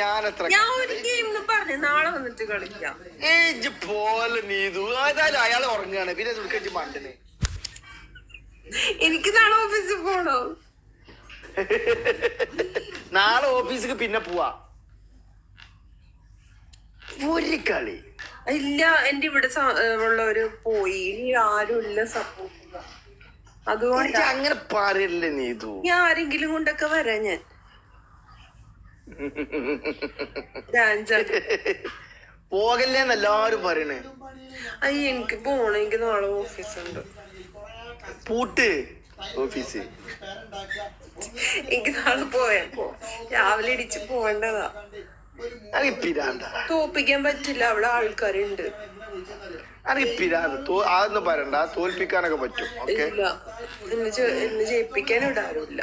ഞാൻ ഒരു ഗെയിം പറഞ്ഞു നാളെ വന്നിട്ട് കളിക്കാം. ഏജ് പോലെ നീതു ഏതായാലും അയാൾ ഉറങ്ങാണ് പിന്നെ മണ്ടന്. എനിക്ക് നാളെ ഓഫീസിൽ പോണോ? നാളെ ഓഫീസിക്ക് പിന്നെ പോവാ. ഒരു കളി. ഇല്ല എന്റെ ഇവിടെ ഉള്ളവര് പോയി. ഇനി ആരും ഇല്ല സപ്പോർട്ട് അതുകൊണ്ട്. അങ്ങനെ പറയല്ലേ നീതു ഞാൻ ആരെങ്കിലും കൊണ്ടൊക്കെ വരാം ഞാൻ. പോകല്ലേന്ന് എല്ലാരും പറയണേ. അയ്യ എനിക്ക് പോണെങ്കി നാളെ ഓഫീസുണ്ട്. പൂട്ട്. ഓഫീസ്. എനിക്ക് നാളെ പോയപ്പോ രാവിലെ ഇടിച്ച് എനിക്ക് പിരാന്ത. തോപ്പിക്കാൻ പറ്റില്ല അവിടെ ആൾക്കാരുണ്ട്. എനിക്ക് അതൊന്നും പറയണ്ട. തോൽപ്പിക്കാനൊക്കെ പറ്റും. ഇല്ല. എന്നെ ജയിപ്പിക്കാൻ ഇവിടെ ആരുമില്ല.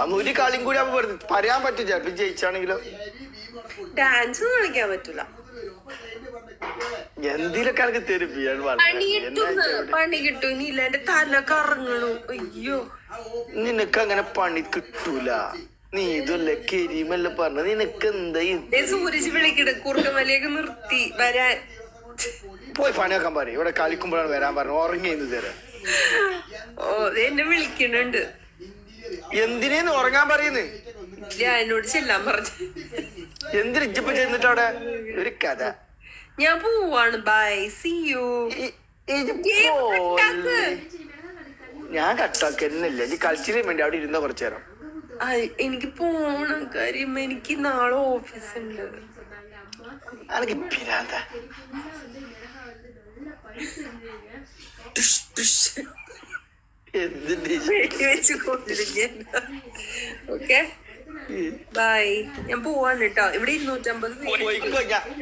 അന്ന് ഒരു കളിയും കൂടി ആവുമ്പോ വെറുതെ പറയാൻ പറ്റും ചിലപ്പോ ജയിച്ചാണെങ്കിലോ? ഡാൻസ് കളിക്കാൻ പറ്റൂല. എന്തിലൊക്കെ എനിക്ക് തെരുപ്പിയാണ് പണി കിട്ടുന്ന പണി കിട്ടും. നീ ഇല്ല എന്റെ തല കറങ്ങണു അയ്യോ. നിനക്ക് അങ്ങനെ പണി കിട്ടൂല. നീ ഇതല്ല കരീമല്ല പറഞ്ഞ നിനക്ക് എന്താ സൂരജ് വിളിക്കണ. കുറുക്കമലയൊക്കെ നിർത്തി വരാൻ. പോയി പണിയാക്കാൻ പറയും. ഇവിടെ കളിക്കുമ്പോഴാണ് വരാൻ പറഞ്ഞു ഉറങ്ങി തരാം ഓ എന്നെ വിളിക്കണുണ്ട്. എന്തിനേന്ന് ഉറങ്ങാൻ പറയുന്നു? ഞാൻ എന്നോട് ചെല്ലാൻ പറഞ്ഞു. എന്തിനു ഇജ്ജിപ്പോ ചെന്നിട്ട് അവിടെ ഒരു കഥ. ഞാൻ പോവാണ്. By C U. ഞാൻ കട്ടാക്കുന്നില്ല ഇനി കളിച്ചില്ലേ? വേണ്ടി അവിടെ ഇരുന്ന കുറച്ചു നേരം. എനിക്ക് പോണം കാര്യം എനിക്ക് നാളെ ഓഫീസ് ഉണ്ട് എനിക്ക് പിരാന്ത വെച്ച് ഓക്കെ ബൈ ഞാൻ പോവാണ് കേട്ടോ ഇവിടെ ഇരുന്നൂറ്റമ്പത്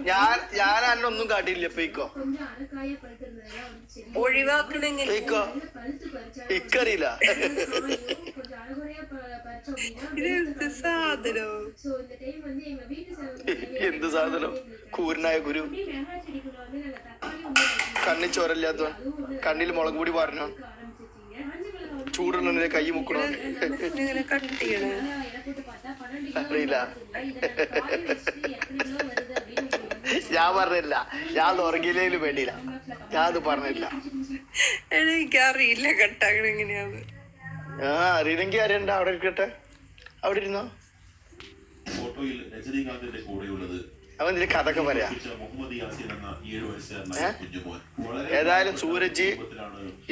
ഞാൻ ഞാൻ അന്നൊന്നും കാട്ടിയില്ല. പോയിക്കോ. ഒഴിവാക്കണെങ്കിൽ ഇക്കറിയില്ല. സാധനം? എന്ത് സാധനം? കൂരനായ ഗുരു കണ്ണിൽ ചോരല്ലാത്തവൻ കണ്ണിൽ മുളക് പൊടി പറഞ്ഞു ചൂടുള്ള കൈ മുക്കണോ? അറിയില്ല. ഞാൻ പറഞ്ഞില്ല. ഞാൻ ഉറങ്ങിയില്ലേലും വേണ്ടിയില്ല. ഞാൻ അത് പറഞ്ഞില്ല. എനിക്കറിയില്ല കട്ടാക്കണ എങ്ങനെയാന്ന്. ആ അറിയില്ലെങ്കിൽ അറിയണ്ട. അവിടെ ഇരിക്കട്ടെ. അവിടെ ഇരുന്നോ? ഫോട്ടോയിൽ രജനീകാന്തിന്റെ കൂടെയുള്ളത് അവൻ ഇതിൽ കഥക്ക് പറയാം. ഏതായാലും സൂരജ്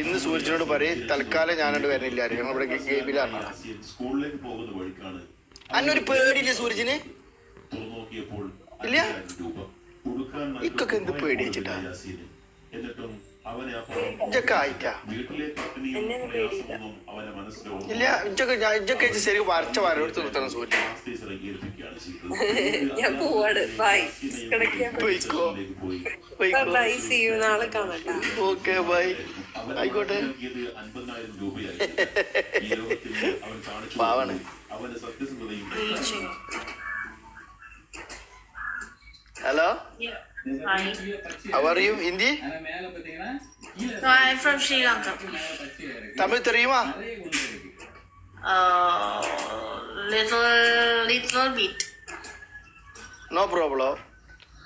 ഇന്ന് സൂരജിനോട് പറയും തൽക്കാലം ഞാനോട് വരുന്നില്ല ഞങ്ങൾ ഇവിടെ ഗെയിമിലാണ്. അന്നൊരു പേടിയില്ല സൂരജിന്? ഇല്ല? ഇക്കൊക്കെ എന്ത് പേടിച്ചിട്ടാ എന്നിട്ടും ഇല്ല ഞാൻ പോവാട് ബൈ പോയിക്കോ. സീ യു നാളെ ബൈ. ആയിക്കോട്ടെ. പാവാണ്. അവന്റെ How are you? Hindi? No, our you Hindi I'm from Sri Lanka Tamil தெரியுமா uh, little, little bit. No problem.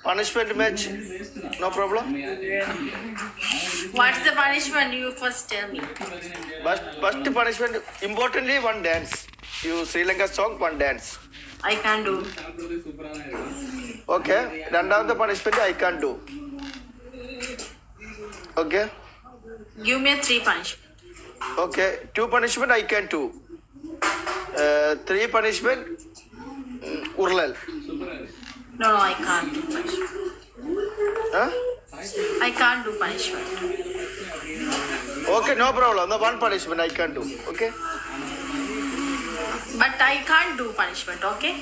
punishment match? No problem? What's the punishment? You first tell me. First, first punishment importantly one dance. You sri lanka song one dance. I can do. Okay രണ്ടാമത്തെ punishment I can do okay me a three punishment. Okay to punishment I can to three punishment ഉരുളൽ No, no, I can't do punishment. I can't do punishment. Okay, no problem. എന്നാ one punishment I can do. Okay? But I can't do punishment, okay?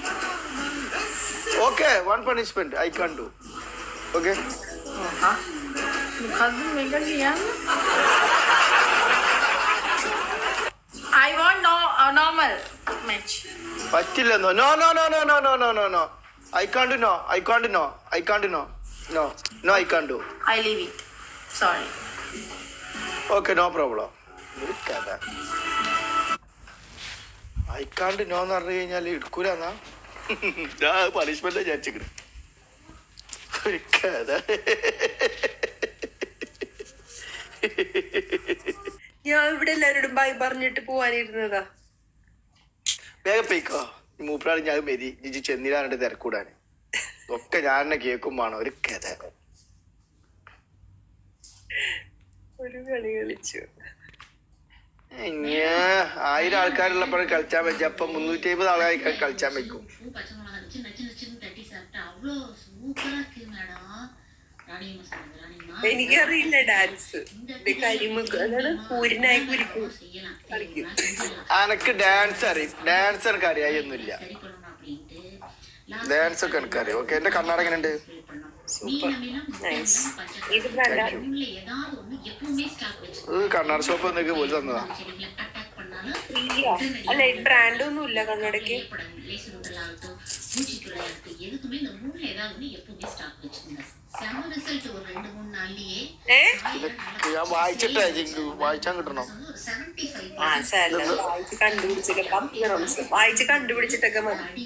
Okay one punishment I can't do okay match. പറ്റില്ലെന്നോ no no no no no no no no no I can't no I can't no I can't no no no I can't do I leave it. Sorry. Okay no problem I can't no എന്ന് പറഞ്ഞു കഴിഞ്ഞാൽ എടുക്കൂലെന്നാ ഞാൻ punishment ഒരു കഥ. ഞാൻ ഇവിടെ എല്ലാരോടും by പറഞ്ഞിട്ട് പോവാനിരുന്നതാ. വേഗം പോയിക്കോ. മൂപ്പറാണ് ഞാൻ മെതി ജിജി ചെന്നിലാണ്ട് തിരക്കൂടാന്. ഒക്കെ ഞാൻ തന്നെ കേൾക്കും ഒരു കഥ. ഒരു കളി കളിച്ചു. ആയിരം ആൾക്കാരുള്ളപ്പോഴും കളിച്ചാൻ വെച്ച അപ്പൊ മുന്നൂറ്റി അമ്പത് ആൾക്കാർ കളിച്ചാൻ വെക്കും എനിക്കറിയില്ല ഡാൻസ്. പൂരനായി അനക്ക് ഡാൻസ് അറിയും. ഡാൻസ് എനിക്ക് അറിയാ ഒന്നുമില്ല ഡാൻസ് ഒക്കെ എനിക്കറിയാം. ഓക്കെ എന്റെ കണ്ണാടകനുണ്ട് സൂപ്പർ നൈസ് ഇത് ബ്രാൻഡ് ഷോപ്പ് എന്നൊക്കെ പോലും തന്നതാ. അല്ല ഈ ഒന്നും ഇല്ല കണ്ണടക്ക്. ഞാൻ വായിച്ചിട്ടേ വായിച്ചാൽ കിട്ടണം. കണ്ടുപിടിച്ചിട്ട് വായിച്ച് കണ്ടുപിടിച്ചിട്ടൊക്കെ മതി.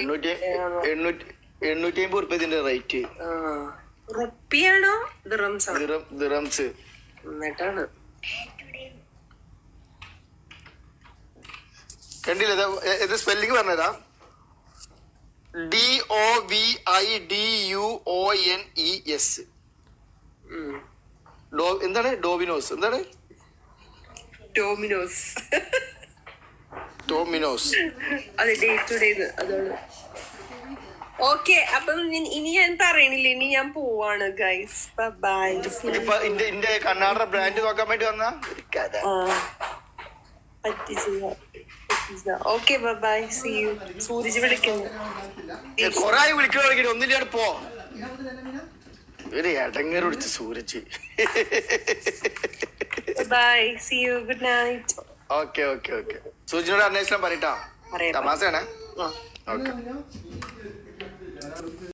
എണ്ണൂറ്റി എണ്ണൂറ്റി എണ്ണൂറ്റി അമ്പത് റുപ്യ ഇതിന്റെ റേറ്റ്. റുപ്പിയാണോ ദിറംസ്. എന്നിട്ടാണ്. കണ്ടില്ല ഇത് ഇത് സ്പെല്ലിംഗ് പറഞ്ഞതാ? D O V I D U O N E S എന്താണ്? ഡോമിനോസ്. എന്താണ്? ഡോമിനോസ്. ഡോമിനോസ് അതെ ഡേ ടു ഡേ അതാണ് ഓക്കെ അപ്പം ഇനി- ഞാൻ പറയണില്ല ഇനി ഞാൻ പോവാണ് ഗൈസ് ബൈ ഇന്റെ കണ്ണാട ബ്രാൻഡ് നോക്കാൻ വേണ്ടി വന്ന? Okay bye C U Sooraj വിളിക്കുന്നു. കൊറേ വിളിക്കണ ഒന്നില്ലാണ്ട് പോ. ഒരു പിടിച്ച് Sooraj. By C you good night okay okay okay സൂരജിനോട് അന്വേഷണം പറയട്ടാ പറയാം തമാശയാണ് ആ ഓക്കെ